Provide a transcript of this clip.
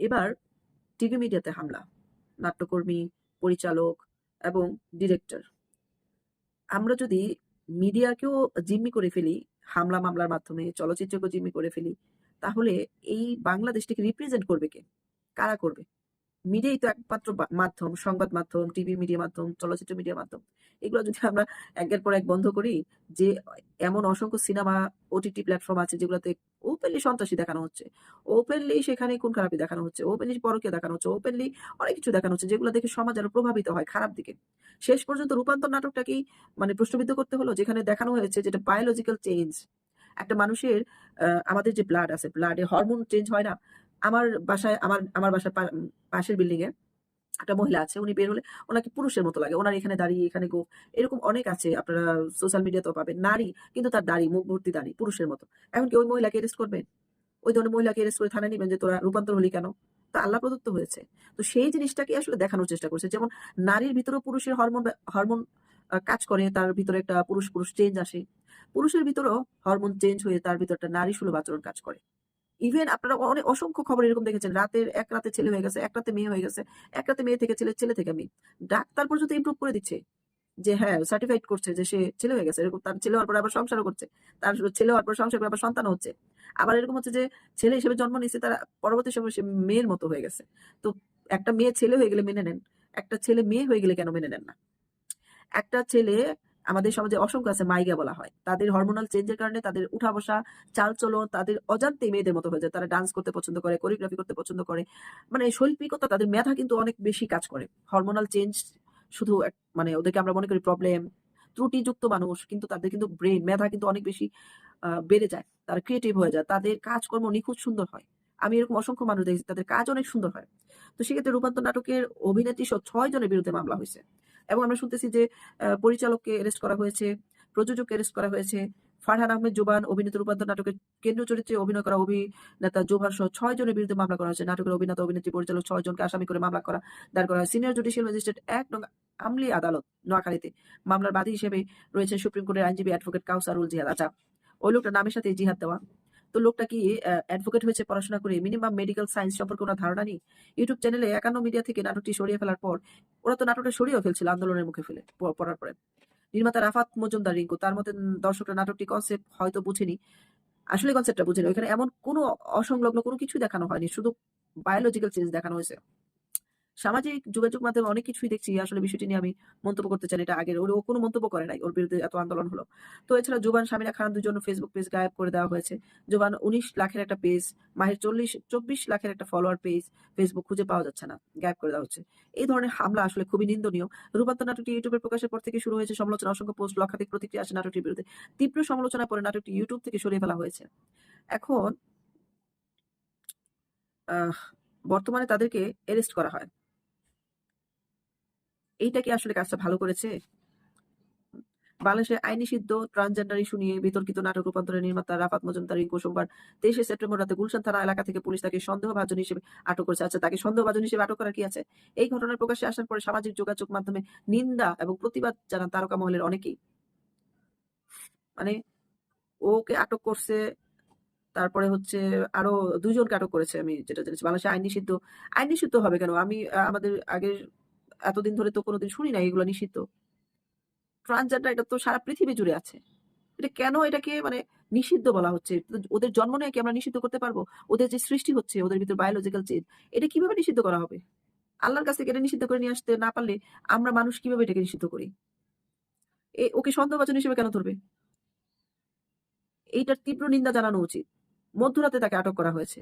এবার টিভি মিডিয়াতে হামলা, নাট্যকর্মী, পরিচালক এবং ডিরেক্টর। আমরা যদি মিডিয়াকেও জিম্মি করে ফেলি, হামলা মামলার মাধ্যমে, চলচ্চিত্রকেও জিম্মি করে ফেলি, তাহলে এই বাংলাদেশটিকে রিপ্রেজেন্ট করবে কে? কারা করবে? মিডিয়াই তো একমাত্র মাধ্যম, সংবাদ মাধ্যম, টিভি মিডিয়া মাধ্যম, চলচ্চিত্র মিডিয়া মাধ্যম। এগুলো যদি আমরা একের পর এক বন্ধ করি, যে এমন অসংখ্য সিনেমা ওটিটি প্ল্যাটফর্ম আছে যেগুলোতে ওপেনলি সন্ত্রাসী দেখানো হচ্ছে। ওপেনলি সেখানে কোন খারাপি দেখানো হচ্ছে ওপেনলি পরকে দেখানো হচ্ছে ওপেনলি অনেক কিছু দেখানো হচ্ছে যেগুলো দেখে সমাজ আরও প্রভাবিত হয় খারাপ দিকে। শেষ পর্যন্ত রূপান্তর নাটকটাকেই মানে প্রশ্নবিদ্ধ করতে হলো, যেখানে দেখানো হয়েছে যেটা বায়োলজিক্যাল চেঞ্জ একটা মানুষের আমাদের যে ব্লাড আছে ব্লাডে হরমোন চেঞ্জ হয় না? আমার বাসায়, আমার আমার বাসার পাশের বিল্ডিং এ একটা মহিলা আছে, উনি বের হলে ওনাকে পুরুষের মতো লাগে। ওনার এখানে দাঁড়িয়ে, এখানে গো এরকম অনেক আছে। আপনারা সোশ্যাল মিডিয়াতেও পাবেন। নারী, কিন্তু তার দাড়ি মুখ ভর্তি দাড়ি পুরুষের মতো। এখন কি ওই মহিলাকে অ্যারেস্ট করবেন? ওই ধরনের মহিলাকে অ্যারেস্ট করে থানায় নিবেন যে তোরা রূপান্তর হলি কেন? তা আল্লাহ প্রদত্ত হয়েছে। তো সেই জিনিসটাকে আসলে দেখানোর চেষ্টা করছে। যেমন নারীর ভিতরেও পুরুষের হরমোন হরমোন কাজ করে, তার ভিতরে একটা পুরুষ পুরুষ চেঞ্জ আসে। পুরুষের ভিতরেও হরমোন চেঞ্জ হয়ে তার ভিতরে একটা নারী সুলভ আচরণ কাজ করে। ইভেন আপনারা অনেক অসংখ্য খবর এরকম দেখেছেন। রাতের এক রাতে ছেলে হয়ে গেছে, এক রাতে মেয়ে হয়ে গেছে, এক রাতে মেয়ে থেকে ছেলে ছেলে থেকে মেয়ে। ডাক্তার পর্যন্ত ইমপ্রুভ করে দিচ্ছে যে হ্যাঁ সার্টিফাইড করছে যে, সে ছেলে হয়ে গেছে। এরকম তার ছেলে হওয়ার পর আবার সংসারও করছে। তার ছেলে হওয়ার পর সংসার করে আবার সন্তান হচ্ছে। আবার এরকম হচ্ছে যে, ছেলে হিসেবে জন্ম নিচ্ছে তারা পরবর্তী সময় সে মেয়ের মতো হয়ে গেছে। তো একটা মেয়ে ছেলে হয়ে গেলে মেনে নেন, একটা ছেলে মেয়ে হয়ে গেলে কেন মেনে নেন না? একটা ছেলে আমাদের সমাজে অসংখ্য আছে মাইগা বলা হয়। তাদের হরমোনাল চেঞ্জের কারণে তাদের উঠা বসা চাল চলন তাদের অজান্তে মেয়েদের মতো হয়ে যায়। তারা ডান্স করতে পছন্দ করে কোরিওগ্রাফি করতে পছন্দ করে। মানে শৈল্পিকতা, তাদের মেধা কিন্তু অনেক বেশি কাজ করে। হরমোনাল চেঞ্জ শুধু মানে ওদেরকে আমরা মনে করি প্রবলেম ত্রুটিযুক্ত মানুষ, কিন্তু তাদের কিন্তু ব্রেন মেধা কিন্তু অনেক বেশি বেড়ে যায়। তারা ক্রিয়েটিভ হয়ে যায়। তাদের কাজকর্ম নিখুঁত সুন্দর হয়। আমি এরকম অসংখ্য মানুষ দেখেছি, তাদের কাজ অনেক সুন্দর হয়। তো সেক্ষেত্রে রূপান্তর নাটকের অভিনেত্রী সহ ছয় জনের বিরুদ্ধে মামলা হয়েছে। এবং আমরা শুনতেছি যে পরিচালককে অ্যারেস্ট করা হয়েছে, প্রযোজককে অ্যারেস্ট করা হয়েছে। ফারহান আহমেদ জোবান অভিনেতা রূপান্তর নাটকের কেন্দ্রীয় চরিত্রে অভিনয় করা অভিনেতা জোবান সহ ছয় জনের বিরুদ্ধে মামলা করা হয়েছে। নাটকের অভিনেতা, অভিনেত্রী, পরিচালক ছয় জনকে আসামি করে মামলা করা, দায়ের করা হয়। সিনিয়র জুডিশিয়াল ম্যাজিস্ট্রেট এক নং আমলি আদালত, নোয়াখালীতে। মামলার বাদী হিসেবে রয়েছেন সুপ্রিম কোর্টের আইনজীবী অ্যাডভোকেট কাউসারুল জিহাদ আচ্ছা ওই লোকটা নামের সাথে জিহাদ দেওয়া। তো লোকটা কি অ্যাডভোকেট হয়েছে পড়াশোনা করে? মিনিমাম মেডিকেল সায়েন্স সম্পর্কে ওনার ধারণা নেই? ইউটিউব চ্যানেলে একান্ন মিডিয়া থেকে নাটকটি সরিয়ে ফেলার পর ওরা তো নাটকটা সরিয়েও ফেলছিল আন্দোলনের মুখে ফেলে পড়ার পরে। নির্মাতা রাফাত মজুমদার রিঙ্কু, তার মতে দর্শকরা নাটকটি কনসেপ্ট হয়তো বুঝেনি। আসলে কনসেপ্টটা বুঝেনি। ওইখানে এমন কোনো অসংলগ্ন কোনো কিছু দেখানো হয়নি। শুধু বায়োলজিক্যাল চেঞ্জ দেখানো হয়েছে। সামাজিক যোগাযোগ মাধ্যমে অনেক কিছুই দেখছি, আসলে বিষয়টি নিয়ে আমি মন্তব্য করতে চাই এটা আগের ও কোনো মন্তব্য করে নাই, ওর বিরুদ্ধে এত আন্দোলন হলো। তো এছাড়া জোবান সামিনা খান দুজন ফেসবুক পেজ গায়েব করে দেওয়া হয়েছে। জোবান উনিশ লাখের একটা পেজ মাহের চল্লিশ, চব্বিশ লাখের একটা ফলোয়ার পেজ ফেসবুক খুঁজে পাওয়া যাচ্ছে না, গায়েব করে দেওয়া হচ্ছে। এই ধরনের হামলা আসলে খুবই নিন্দনীয়। রূপান্তর নাটকটি ইউটিউবের প্রকাশের পর থেকে শুরু হয়েছে, সমালোচনা, অসংখ্য পোস্ট লক্ষাধিক প্রতিক্রিয়া আসে নাটকটির বিরুদ্ধে। তীব্র সমালোচনা পরে নাটকটি ইউটিউব থেকে সরিয়ে ফেলা হয়েছে। এখন বর্তমানে তাদেরকে অ্যারেস্ট করা হয়। এইটা কি আসলে কাজটা ভালো করেছে? বাংলাদেশের আইন নিষিদ্ধ ট্রান্সজেন্ডার ইস্যু নিয়ে বিতর্কিত নাটক রূপান্তরের নির্মাতা রাফাত মজুমদার রিঙ্কু সোমবার তেইশে সেপ্টেম্বর রাতে গুলশান থানা এলাকা থেকে পুলিশ তাকে সন্দেহভাজন হিসেবে আটক করেছে। আচ্ছা তাকে সন্দেহভাজন হিসেবে আটক করার কি আছে? এই ঘটনার প্রকাশ্যে আসার পরে সামাজিক যোগাযোগ মাধ্যমে নিন্দা এবং প্রতিবাদ জানান তারকা মহলের অনেকেই। মানে ওকে আটক করছে, তারপরে হচ্ছে আরও দুইজনকে আটক করেছে আমি যেটা জেনেছি। বাংলাদেশে আইন নিষিদ্ধ আইন নিষিদ্ধ হবে কেন? আমি আমাদের আগের এতদিন ধরে তো কোনোদিন শুনি না এগুলো নিষিদ্ধ। ট্রান্সজেন্ডার এটা তো সারা পৃথিবী জুড়ে আছে। এটা কেন এটাকে মানে নিষিদ্ধ বলা হচ্ছে? ওদের জন্ম নিয়ে কি আমরা নিষিদ্ধ করতে পারব? ওদের যে সৃষ্টি হচ্ছে, ওদের ভিতর বায়োলজিক্যাল চেঞ্জ এটা কীভাবে নিষিদ্ধ করা হবে? আল্লাহর কাছ থেকে এটা নিষিদ্ধ করে নিয়ে আসতে না পারলে আমরা মানুষ কীভাবে এটাকে নিষিদ্ধ করি? এ, ওকে সন্দেহভাজন হিসেবে কেন ধরবে? এইটার তীব্র নিন্দা জানানো উচিত। মধ্যরাতে তাকে আটক করা হয়েছে।